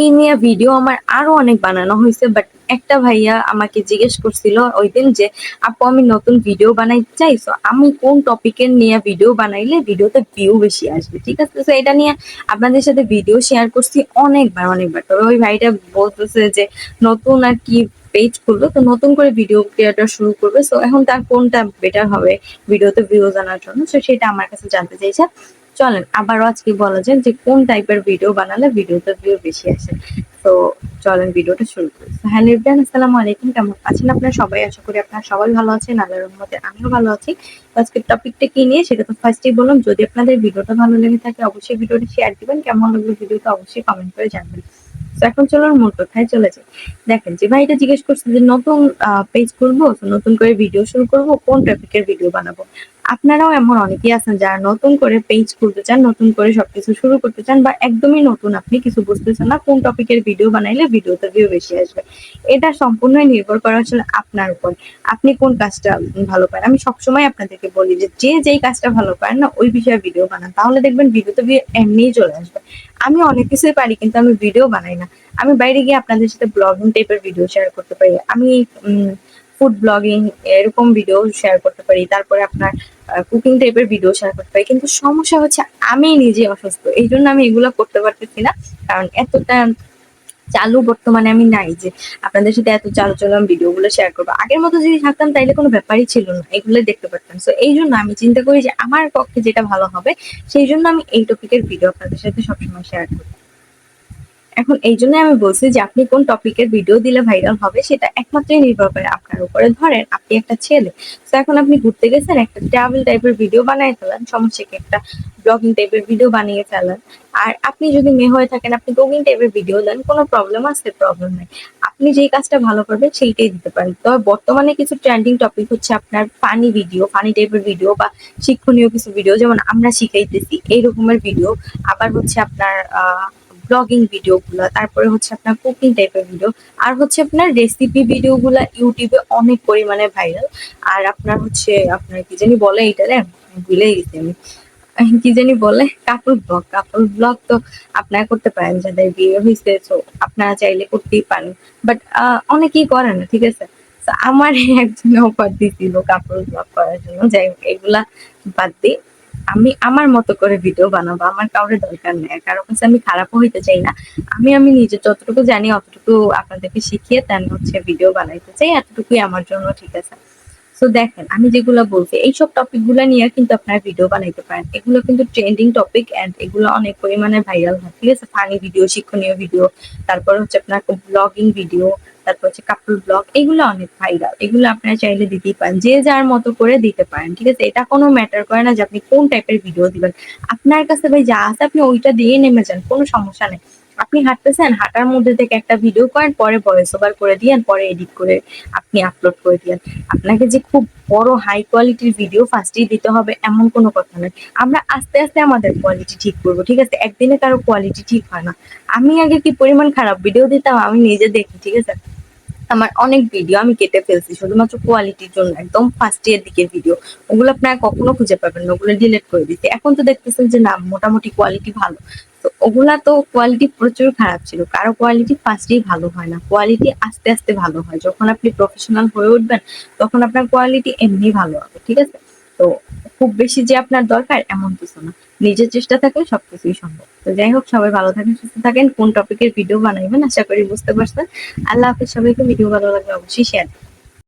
এই নিয়ে ভিডিও আমার আরও অনেক বানানো হয়েছে বাট একটা ভাইয়া আমাকে জিজ্ঞেস করছিল ওই দিন যে, আপু, আমি নতুন ভিডিও বানাইতে চাই তো আমি কোন টপিকের নিয়ে ভিডিও বানাইলে ভিডিওতে ভিউ বেশি আসবে? ঠিক আছে তো এটা নিয়ে আপনাদের সাথে ভিডিও শেয়ার করছি অনেকবার অনেকবার। তবে ওই ভাইটা বলতেছে যে, নতুন আর কি পেজ খুললো তো নতুন করে ভিডিও ক্রিয়েটার শুরু করবে সো এখন তার কোনটা বেটার হবে ভিডিওতে ভিউ জানার জন্য? তো সেটা আমার কাছে জানতে চাইছে। চলেন, আবারও আজকে বলা যায় যে কোন টাইপের ভিডিও বানালে ভিডিওতে ভিউ বেশি আসে। তো চলেন ভিডিওটা শুরু করি। হ্যালো ইব্রাহিম আসসালামু আলাইকুম, কেমন আছেন আপনারা? সবাই আশা করি আপনারা সবাই ভালো আছেন, আল্লাহর রহমতে আমিও ভালো আছি। তো আজকের টপিকটা কি নিয়ে? সেটা তো ফার্স্টেই বললাম, যদি আপনাদের ভিডিওটা ভালো লেগে থাকে, অবশ্যই ভিডিওটা শেয়ার দিবেন, কেমন লাগল ভিডিওটা অবশ্যই কমেন্ট করে জানাবেন। তো এখন চলুন মূল কথায় চলে যাই। দেখেন, যে ভাইটা জিজ্ঞেস করছে যে নতুন পেজ তো নতুন করে ভিডিও শুরু করব, কোন টপিকের ভিডিও বানাবো? আপনারাও এমন অনেকেই আছেন যারা নতুন করে পেজ খুলতে চান, নতুন করে সবকিছু শুরু করতে চান বা একদমই নতুন আপনি কিছু বুঝতেছেন না, কোন টপিকের ভিডিও বানাইলে ভিডিওতে ভিউ বেশি আসবে। এটা সম্পূর্ণই নির্ভর করে আসলে আপনার উপর। আপনি কোন কাজটা ভালো পারেন? আমি সবসময় আপনাদেরকে বলি যে যে যেই কাজটা ভালো পারেন না, ওই বিষয়ে ভিডিও বানান। তাহলে দেখবেন ভিডিওতে ভিউ এমনিই চলে আসবে। আমি অনেক কিছুই পারি, কিন্তু আমি ভিডিও বানাই না। আমি বাইরে গিয়ে আপনাদের সাথে ব্লগিং টাইপের ভিডিও শেয়ার করতে পারি। আমি ফুড ব্লগিং এরকম ভিডিও শেয়ার করতে পারি, তারপরে আপনার কুকিং টাইপের ভিডিও শেয়ার করতে পারি। কিন্তু সমস্যা হচ্ছে আমি নিজে অসুস্থ এই জন্য আমি এগুলো করতে পারতেছি না। কারণ এতটা চালু বর্তমানে আমি নাই যে আপনাদের সাথে এত চালু চালু আমি ভিডিও গুলো শেয়ার করব। আগের মতো যদি থাকতাম তাইলে কোনো ব্যাপারই ছিল না, এগুলো দেখতে পারতাম। তো এই জন্য আমি চিন্তা করি যে আমার পক্ষে যেটা ভালো হবে সেই জন্য আমি এই টপিকের ভিডিও আপনাদের সাথে সবসময় শেয়ার করি। এখন এই জন্য আমি বলছি যে আপনি কোন টপিকের ভিডিও দিলে ভাইরাল হবে সেটা একমাত্রই নির্ভর করে আপনার উপরে। ধরেন আপনি একটা ছেলে, তো এখন আপনি ঘুরতে গেছেন, একটা ট্রাভেল টাইপের ভিডিও বানিয়ে ফেলেন, সমস্যা কি? একটা ব্লগিং টাইপের ভিডিও বানিয়ে ফেলেন। আর আপনি যদি মেয়ে হয়ে থাকেন, আপনি ব্লগিং টাইপের ভিডিও দেন, কোনো প্রবলেম আছে? প্রবলেম নেই। আপনি যেই কাজটা ভালো করবেন, সেইটাই দিতে পারেন। তবে বর্তমানে কিছু ট্রেন্ডিং টপিক হচ্ছে আপনার ফানি ভিডিও ফানি টাইপের ভিডিও বা শিক্ষণীয় কিছু ভিডিও যেমন আমরা শিখাইতেছি এই রকমের ভিডিও আবার হচ্ছে আপনার, আহ ব্লগিং ভিডিও গুলা তারপরে হচ্ছে আপনার কুকিং টাইপের ভিডিও আর হচ্ছে আপনার রেসিপি ভিডিও গুলা ইউটিউবে অনেক পরিমাণে ভাইরাল আর আপনার হচ্ছে, আপনার কি জানি বলে এটা রে ভুলে গেছি আমি। কি জানি বলে? কাপল ব্লগ কাপল ব্লগ তো আপনারা করতে পারেন, যাদের বিয়ে হয়েছে, তো আপনারা চাইলে করতেই পারেন। বাট অনেকেই করে না, ঠিক আছে? আমার একজন অফার দিছিল কাপল ব্লগ করার জন্য। যাই হোক, এগুলা বাদ দিই আমি আমার মতো করে ভিডিও বানাবো, আমার কাউরে দরকার নেই। কারও কাছে আমি খারাপও হইতে চাই না। আমি আমি নিজে যতটুকু জানি, অতটুকু আপনাদেরকে শিখিয়ে তেন হচ্ছে ভিডিও বানাইতে চাই। এতটুকুই আমার জন্য, ঠিক আছে? তো দেখেন, আমি যেগুলো বলছি, এইসব টপিকগুলা নিয়ে কিন্তু আপনারা ভিডিও বানাইতে পারেন। এগুলো কিন্তু ট্রেন্ডিং টপিক এন্ড এগুলো অনেক পরিমাণে ভাইরাল হয়, ঠিক আছে? ফানি ভিডিও শিক্ষণীয় ভিডিও তারপর হচ্ছে আপনার ব্লগিং ভিডিও তারপর হচ্ছে কাপল ব্লগ এগুলো অনেক ভাইরাল এগুলো আপনারা চাইলে দিতেই পারেন, যে যার মতো করে দিতে পারেন, ঠিক আছে? এটা কোনো ম্যাটার করে না যে আপনি কোন টাইপের ভিডিও দিবেন। আপনার কাছে ভাই যা আছে, আপনি ওইটা দিয়ে নেমে যান, কোনো সমস্যা নেই। আপনি হাঁটতেছেন, হাঁটার মধ্যে থেকে একটা ভিডিও করেন, পরে ভয়েস ওভার করে দিয়েন, পরে এডিট করে আপনি আপলোড করে দিয়েন। আপনাকে যে খুব বড় হাই কোয়ালিটির ভিডিও ফার্স্টেই দিতে হবে, এমন কোনো কথা নয়। আমরা আস্তে আস্তে আমাদের কোয়ালিটি ঠিক করব, ঠিক আছে? একদিনে কারও কোয়ালিটি ঠিক হয় না। আমি আগে কি পরিমাণ খারাপ ভিডিও দিতাম, আমি নিজে দেখি, ঠিক আছে? আমার অনেক ভিডিও আমি কেটে ফেলছি, শুধুমাত্র কোয়ালিটির জন্য, একদম ফার্স্ট ইয়ার দিকের ভিডিও ওগুলো আপনারা কখনো খুঁজে পাবেন না, ওগুলো ডিলেট করে দিতে এখন তো দেখতেছেন যে না, মোটামুটি কোয়ালিটি ভালো। তো ওগুলা তো কোয়ালিটি প্রচুর খারাপ ছিল। কারও কোয়ালিটি ফার্স্টেই ভালো হয় না। কোয়ালিটি আস্তে আস্তে ভালো হয়। যখন আপনি প্রফেশনাল হয়ে উঠবেন, তখন আপনার কোয়ালিটি এমনি ভালো হবে, ঠিক আছে? তো খুব বেশি যে আপনার দরকার, এমন কিছু না। নিজের চেষ্টা থাকলে সবকিছুই সম্ভব। তো যাই হোক, সবাই ভালো থাকেন, সুস্থ থাকেন। কোন টপিকের ভিডিও বানাইবেন, আশা করি বুঝতে পারছেন। আল্লাহ হাফিজ, সবাইকে ভিডিও ভালো লাগলে অবশ্যই শেয়ার